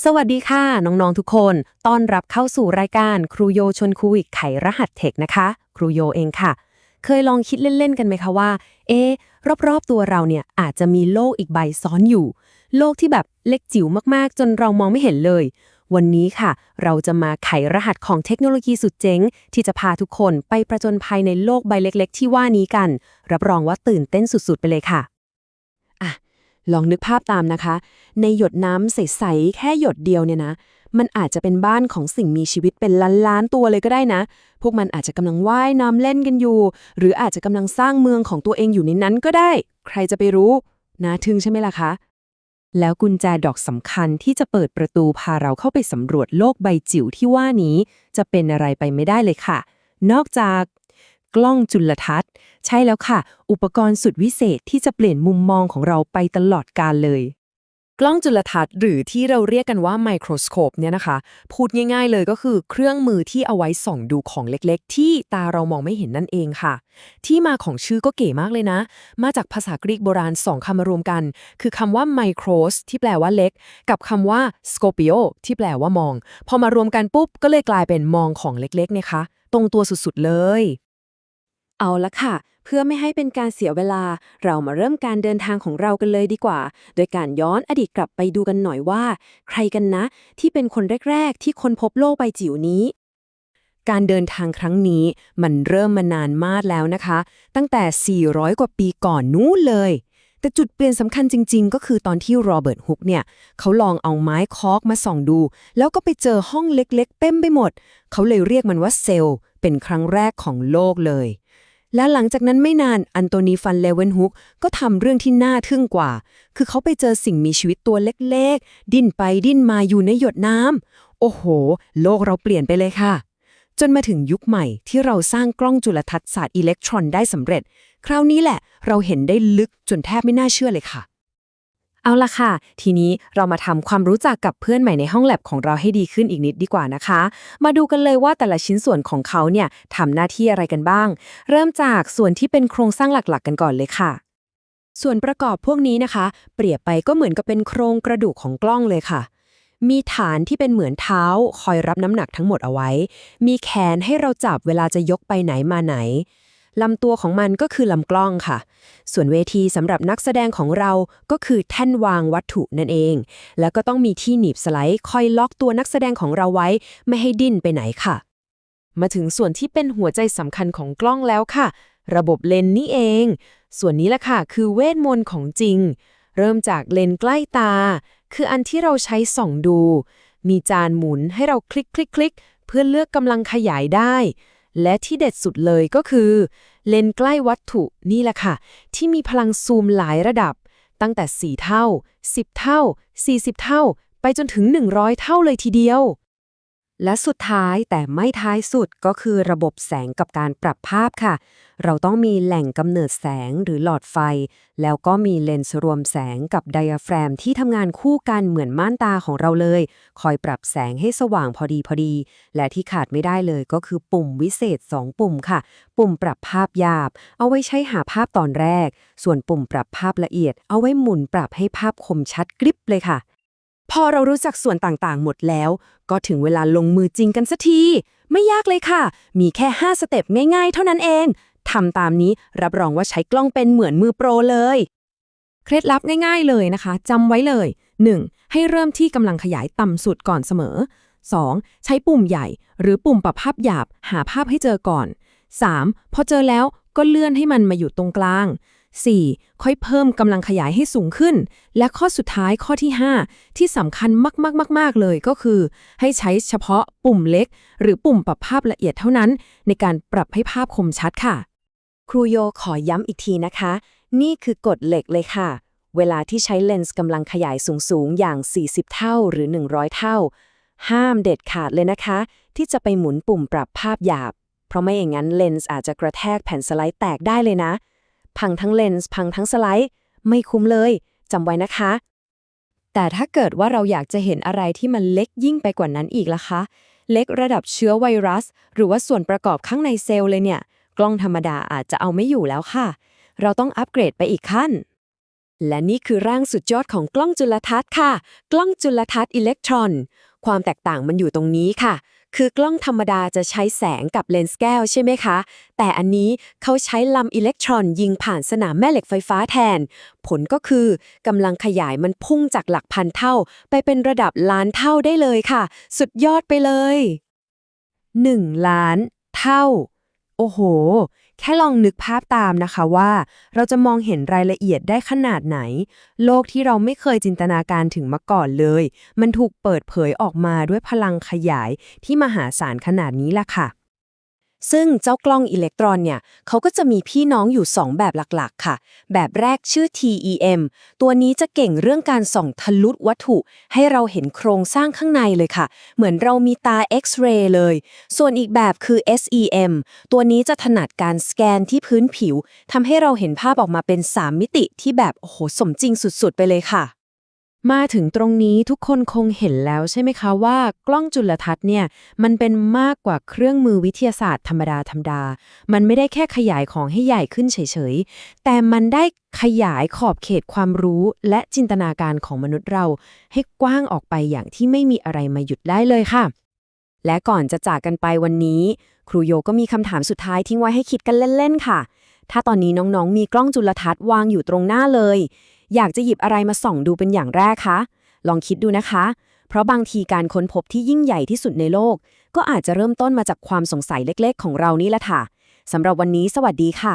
สวัสดีค่ะ น้องๆทุกคนต้อนรับเข้าสู่รายการครูโยชนคุยไขรหัสเทคนะคะ ครูโยเองค่ะ เคยลองคิดเล่นๆกันไหมคะว่า เอ๊รอบๆตัวเราเนี่ยอาจจะมีโลกอีกใบซ้อนอยู่ โลกที่แบบเล็กจิ๋วมากๆ จนเรามองไม่เห็นเลย วันนี้ค่ะ เราจะมาไขรหัสของเทคโนโลยีสุดเจ๋งที่จะพาทุกคนไปประจนภัยในโลกใบเล็ก ๆ ที่ว่านี้กัน รับรองว่าตื่นเต้นสุดๆ ไปเลยค่ะ ลองนึกภาพตามนะคะ ในหยดน้ำใสๆแค่หยดเดียวเนี่ยนะ มันอาจจะเป็นบ้านของสิ่งมีชีวิตเป็นล้านๆตัวเลยก็ได้นะ พวกมันอาจจะกำลังว่ายน้ำเล่นกันอยู่ หรืออาจจะกำลังสร้างเมืองของตัวเองอยู่ในนั้นก็ได้ ใครจะไปรู้น่าทึ่งใช่ไหมล่ะคะ แล้วกุญแจดอกสำคัญที่จะเปิดประตูพาเราเข้าไปสำรวจโลกใบจิ๋วที่ว่านี้ จะเป็นอะไรไปไม่ได้เลยค่ะ นอกจาก กล้องจุลทรรศน์ ใช่แล้วค่ะ อุปกรณ์สุดวิเศษที่จะเปลี่ยนมุมมองของเราไปตลอดกาลเลย กล้องจุลทรรศน์หรือที่เราเรียกกันว่าไมโครสโคปเนี่ยนะคะ พูดง่ายๆเลยก็คือเครื่องมือที่เอาไว้ส่องดูของเล็กๆ ที่ตาเรามองไม่เห็นนั่นเองค่ะ ที่มาของชื่อก็เก๋มากเลยนะ มาจากภาษากรีกโบราณสองคำมารวมกัน คือคำว่าไมโครสที่แปลว่าเล็ก กับคำว่าสโคปิโอที่แปลว่ามอง พอมารวมกันปุ๊บก็เลยกลายเป็นมองของเล็กๆนะคะตรงตัวสุดๆเลย เอาละค่ะ เพื่อไม่ให้เป็นการเสียเวลา เรามาเริ่มการเดินทางของเรากันเลยดีกว่า โดยการย้อนอดีตกลับไปดูกันหน่อยว่า ใครกันนะ ที่เป็นคนแรก ๆ ที่ค้นพบโลกใบจิ๋วนี้ การเดินทางครั้งนี้มันเริ่มมานานมากแล้วนะคะ ตั้งแต่ 400 กว่าปีก่อนนู้นเลย แต่จุดเปลี่ยนสำคัญจริง ๆ ก็คือตอนที่โรเบิร์ตฮุกเนี่ย เขาลองเอาไม้คอกมาส่องดู แล้วก็ไปเจอห้องเล็ก ๆ เต็มไปหมด เขาเลยเรียกมันว่าเซลล์ เป็นครั้งแรกของโลกเลย และหลังจากนั้นไม่นานอันโตนีฟันเลเวนฮุกก็ทำเรื่องที่น่าทึ่งกว่า คือเขาไปเจอสิ่งมีชีวิตตัวเล็กๆ ดิ้นไปดิ้นมาอยู่ในหยดน้ำโอ้โห โลกเราเปลี่ยนไปเลยค่ะ จนมาถึงยุคใหม่ที่เราสร้างกล้องจุลทรรศน์ศาสตร์อิเล็กตรอนได้สำเร็จ คราวนี้แหละ เราเห็นได้ลึกจนแทบไม่น่าเชื่อเลยค่ะ เอาละค่ะ ทีนี้เรามาทำความรู้จักกับเพื่อนใหม่ในห้องแลบของเราให้ดีขึ้นอีกนิดดีกว่านะคะ มาดูกันเลยว่าแต่ละชิ้นส่วนของเขาเนี่ยทำหน้าที่อะไรกันบ้าง เริ่มจากส่วนที่เป็นโครงสร้างหลักๆ กันก่อนเลยค่ะ ส่วนประกอบพวกนี้นะคะ เปรียบไปก็เหมือนกับเป็นโครงกระดูกของกล้องเลยค่ะ มีฐานที่เป็นเหมือนเท้า คอยรับน้ำหนักทั้งหมดเอาไว้ มีแขนให้เราจับเวลาจะยกไปไหนมาไหน ลำตัวของมันก็คือลำกล้องค่ะ ส่วนเวทีสำหรับนักแสดงของเราก็คือแท่นวางวัตถุนั่นเอง แล้วก็ต้องมีที่หนีบสไลด์คอยล็อกตัวนักแสดงของเราไว้ไม่ให้ดิ้นไปไหนค่ะ มาถึงส่วนที่เป็นหัวใจสำคัญของกล้องแล้วค่ะ ระบบเลนส์นี่เอง ส่วนนี้แหละค่ะ คือเวทมนต์ของจริง เริ่มจากเลนส์ใกล้ตา คืออันที่เราใช้ส่องดู มีจานหมุนให้เราคลิกคลิกคลิกเพื่อเลือกกำลังขยายได้ และที่เด็ดสุดเลยก็คือ เลนใกล้วัตถุนี่แหละค่ะ ที่มีพลังซูมหลายระดับ ตั้งแต่ 4 เท่า 10 เท่า 40 เท่า ไปจนถึง 100 เท่าเลยทีเดียว และสุดท้ายแต่ไม่ท้ายสุดก็คือระบบแสงกับการปรับภาพค่ะ เราต้องมีแหล่งกำเนิดแสงหรือหลอดไฟ แล้วก็มีเลนส์รวมแสงกับไดอะแฟรมที่ทำงานคู่กันเหมือนม่านตาของเราเลย คอยปรับแสงให้สว่างพอดีพอดี และที่ขาดไม่ได้เลยก็คือปุ่มวิเศษ 2 ปุ่มค่ะ ปุ่มปรับภาพหยาบ เอาไว้ใช้หาภาพตอนแรก ส่วนปุ่มปรับภาพละเอียด เอาไว้หมุนปรับให้ภาพคมชัดกริบเลยค่ะ พอเรารู้จักส่วนต่างๆ หมดแล้ว ก็ถึงเวลาลงมือจริงกันสักที ไม่ยากเลยค่ะ มีแค่ 5 สเต็ปง่ายๆ เท่านั้นเองทำตามนี้รับรองว่าใช้กล้องเป็นเหมือนมือโปรเลย เคล็ดลับง่ายๆเลยนะคะจำไว้เลย 1. ให้เริ่มที่กำลังขยายต่ำสุดก่อนเสมอ 2. ใช้ปุ่มใหญ่ หรือปุ่มปรับภาพหยาบ หาภาพให้เจอก่อน 3. พอเจอแล้วก็เลื่อนให้มันมาอยู่ตรงกลาง 4. ค่อยเพิ่มกำลังขยายให้สูงขึ้น และข้อสุดท้ายข้อที่ 5 ที่สำคัญมากๆๆๆ เลยก็คือ ให้ใช้เฉพาะปุ่มเล็ก หรือปุ่มปรับภาพละเอียดเท่านั้น ในการปรับให้ภาพคมชัดค่ะ ครูโยขอย้ำอีกทีนะคะ นี่คือกฎเหล็กเลยค่ะ เวลาที่ใช้เลนส์กำลังขยายสูง ๆ อย่าง 40 เท่าหรือ 100 เท่า ห้ามเด็ดขาดเลยนะคะ ที่จะไปหมุนปุ่มปรับภาพหยาบ เพราะไม่อย่างนั้นเลนส์อาจจะกระแทกแผ่นสไลด์แตกได้เลยนะ พังทั้งเลนส์พังทั้งสไลด์ ไม่คุ้มเลยจำไว้นะคะ แต่ถ้าเกิดว่าเราอยากจะเห็นอะไรที่มันเล็กยิ่งไปกว่านั้นอีกล่ะคะ เล็กระดับเชื้อไวรัส หรือว่าส่วนประกอบข้างในเซลล์เลยเนี่ย กล้องธรรมดาอาจจะเอาไม่อยู่แล้วค่ะ เราต้องอัปเกรดไปอีกขั้นและนี่คือร่างสุดยอดของกล้องจุลทรรศน์ค่ะ กล้องจุลทรรศน์อิเล็กตรอน ความแตกต่างมันอยู่ตรงนี้ค่ะ คือกล้องธรรมดาจะใช้แสงกับเลนส์แก้วใช่ไหมคะ แต่อันนี้เขาใช้ลำอิเล็กตรอนยิงผ่านสนามแม่เหล็กไฟฟ้าแทน ผลก็คือกำลังขยายมันพุ่งจากหลักพันเท่า ไปเป็นระดับล้านเท่าได้เลยค่ะ สุดยอดไปเลย 1 ล้านเท่า โอ้โห แค่ลองนึกภาพตามนะคะว่า เราจะมองเห็นรายละเอียดได้ขนาดไหน โลกที่เราไม่เคยจินตนาการถึงมาก่อนเลย มันถูกเปิดเผยออกมาด้วยพลังขยายที่มหาศาลขนาดนี้ล่ะค่ะ ซึ่งเจ้ากล้องอิเล็กตรอนเนี่ยเขาก็จะมีพี่น้องอยู่ 2 แบบหลักๆ ค่ะ แบบแรกชื่อ TEM ตัวนี้จะเก่งเรื่องการส่องทะลุวัตถุ ให้เราเห็นโครงสร้างข้างในเลยค่ะ เหมือนเรามีตา X-ray เลย ส่วนอีกแบบคือ SEM ตัวนี้จะถนัดการสแกนที่พื้นผิวทำให้เราเห็นภาพออกมาเป็น 3 มิติที่แบบโอ้โหสมจริงสุดๆ ไปเลยค่ะ มาถึงตรงนี้ทุกคนคงเห็นแล้วใช่ไหมคะว่ากล้องจุลทรรศน์เนี่ยมันเป็นมากกว่าเครื่องมือวิทยาศาสตร์ธรรมดาธรรมดา มันไม่ได้แค่ขยายของให้ใหญ่ขึ้นเฉยๆ แต่มันได้ขยายขอบเขตความรู้และจินตนาการของมนุษย์เรา ให้กว้างออกไปอย่างที่ไม่มีอะไรมาหยุดได้เลยค่ะ และก่อนจะจากกันไปวันนี้ ครูโยก็มีคำถามสุดท้ายทิ้งไว้ให้คิดกันเล่นๆค่ะ ถ้าตอนนี้น้องๆ มีกล้องจุลทรรศน์วางอยู่ตรงหน้าเลย อยากจะหยิบอะไรมาส่องดูเป็นอย่างแรกคะ ลองคิดดูนะคะ เพราะบางทีการค้นพบที่ยิ่งใหญ่ที่สุดในโลก ก็อาจจะเริ่มต้นมาจากความสงสัยเล็กๆ ของเรานี่แหละค่ะสำหรับวันนี้สวัสดีค่ะ